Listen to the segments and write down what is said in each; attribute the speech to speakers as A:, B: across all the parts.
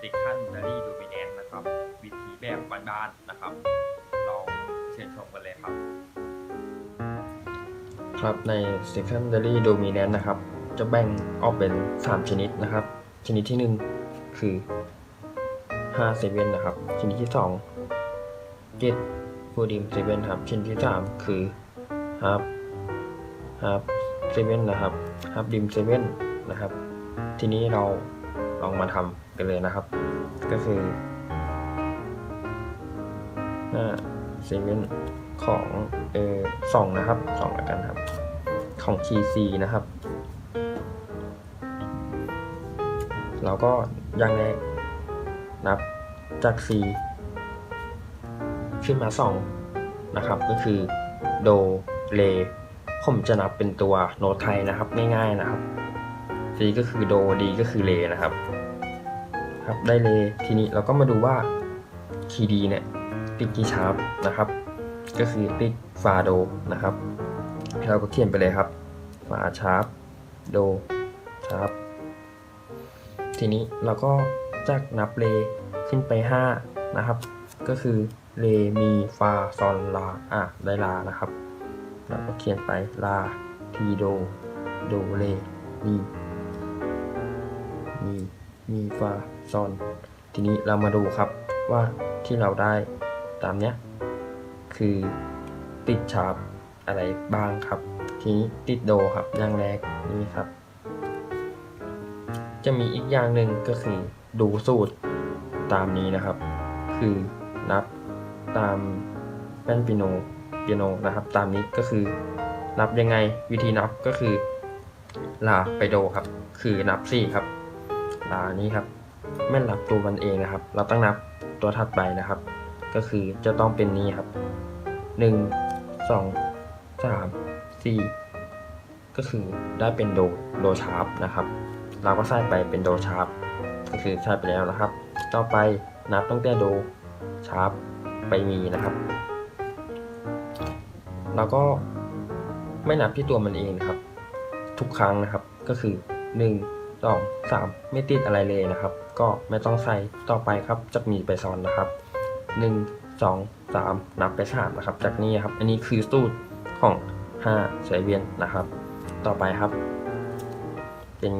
A: secondary dominant นะครับ วิธีแบบบ้านๆนะครับ เราเชิญชมกันเลยครับ
B: ครับใน secondary dominant นะครับ จะแบ่งออกเป็น 3 ชนิดนะครับ ชนิดที่ 1 คือ5 7นะครับ ชนิดที่ 2 7 full dim 7ครับ ชนิดที่ 3 คือ half half 7นะครับ half dim 7นะครับ ทีนี้เรา ลองมาทำกันเลยนะครับ ก็คือ5 7ของเออสองนะครับสองแล้วกันครับ ของ TC นะครับ เราก็อย่างแรกนับจาก C ขึ้นมา 2 นะครับ ก็คือโดเลผมจะนับเป็นตัวโน้ตไทยนะครับ ง่ายๆนะครับ C ก็คือโด D ก็คือเลนะครับ ครับได้เลทีนี้เราก็มาดูว่าคีดีเนี่ยติดกีชาร์ปนะครับ ก็คือติดฟาโดนะครับ เราก็เขียนไปเลยครับฟาชาร์ปโดชาร์ปทีนี้เราก็จากนับเลขึ้นไป 5 นะครับ ก็คือเลมีฟาซอนลาอะได้ลานะครับเราก็เขียนไปลาทีโด โดเลมี มีมีฟาซอน ทีนี้เรามาดูครับว่าที่เราได้ตามเนี้ยคือติดชาร์ปอะไรบ้างครับ ทีนี้ติดโดครับอย่างแรกนี่ครับ จะมีอีกอย่างหนึ่งก็คือดูสูตรตามนี้นะครับ คือนับตามแป้นปิโนเปียโนนะครับ ตามนี้ก็คือนับยังไงวิธีนับก็คือลาไปโดครับ คือนับ4ครับ ลานี้ครับไม่นับตัวมันเองนะครับ เราต้องนับตัวถัดไปนะครับ ก็คือจะต้องเป็นนี้ครับหนึ่งสองสามสี่ก็คือได้เป็นโดโดชาร์ปนะครับ เราก็ใส่ไปเป็นโดชาร์ปก็คือใส่ไปแล้วนะครับ ต่อไปนับตั้งแต่โดชาร์ปไปมีนะครับเราก็ไม่นับที่ตัวมันเองนะครับ ทุกครั้งนะครับก็คือ 1 2 3 ไม่ติดอะไรเลยนะครับ ก็ไม่ต้องใส่ต่อไปครับจะมีไปซ้อนนะครับ 1 2 3 นับไป 3 นะครับ จากนี้ครับ อันนี้คือสูตรของ5สายเวียนนะครับ ต่อไปครับ เป็น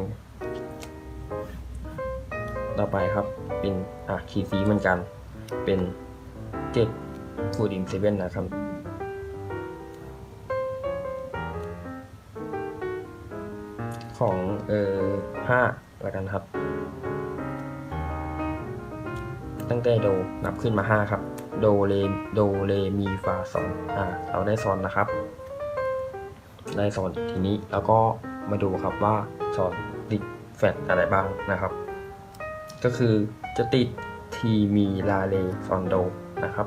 B: ต่อไปครับเป็นอะคีย์ซีเหมือนกัน เป็น7ฟูดิมเซเว่นนะครับของเอ่อ ห้าแล้วกันครับ ตั้งแต่โดนับขึ้นมา 5 ครับ โดเลโดเลมีฟาซอนอ่าเราได้ซอนนะครับ ได้ซอนทีนี้แล้วก็มาดูครับว่าซอนติดแฟตอะไรบ้างนะครับ ก็คือจะติดทีมีลาเลซอนโดนะครับ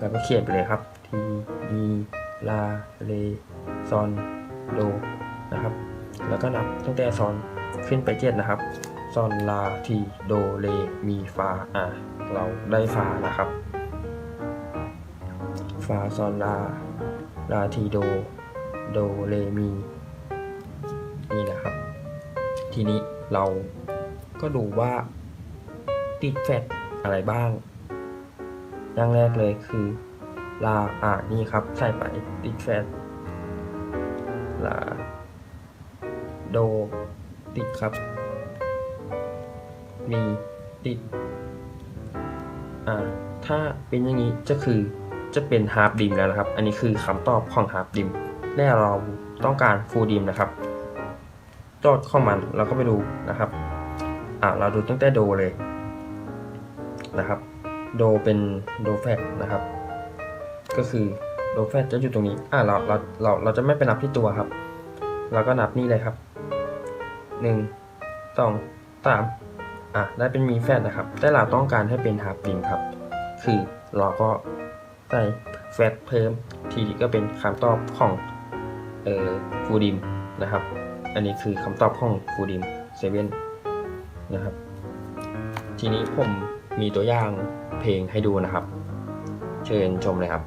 B: แล้วก็เขียนไปเลยครับทีมีลาเลซอนโดนะครับ แล้วก็นับตั้งแต่ซอน ขึ้นไปเจ็ดนะครับซอนลาทีโดเลมีฟาอ่าเราได้ฟานะครับ ฟาซอนลาลาทีโดโดเลมีนี่นะครับ ทีนี้เราก็ดูว่าติดแฟตอะไรบ้าง อย่างแรกเลยคือลาอ่านี่ครับ ใส่ไปติดแฟตลาโด ติดครับ มีติด อ่า ถ้าเป็นอย่างนี้จะคือจะเป็นฮาร์ปดิมแล้วนะครับ อันนี้คือคำตอบของฮาร์ปดิมแน่เราต้องการฟูลดิมนะครับโจทย์ของมันเราก็ไปดูนะครับ อ่า เราดูตั้งแต่โดเลยนะครับ โดเป็นโดแฟตนะครับ ก็คือโดแฟตจะอยู่ตรงนี้ อ่าเราเราเราเราจะไม่ไปนับที่ตัวครับ เราก็นับนี่เลยครับ หนึ่งสองสามอะได้เป็นมีแฟตนะครับ แต่เราต้องการให้เป็นฮาร์ปดิมครับ คือเราก็ใส่แฟตเพิ่มทีนี้ก็เป็นคำตอบของเอ่อฟูดิมนะครับ อันนี้คือคำตอบของฟูดิมเซเว่นนะครับ ทีนี้ผมมีตัวอย่างเพลงให้ดูนะครับ เชิญชมเลยครับ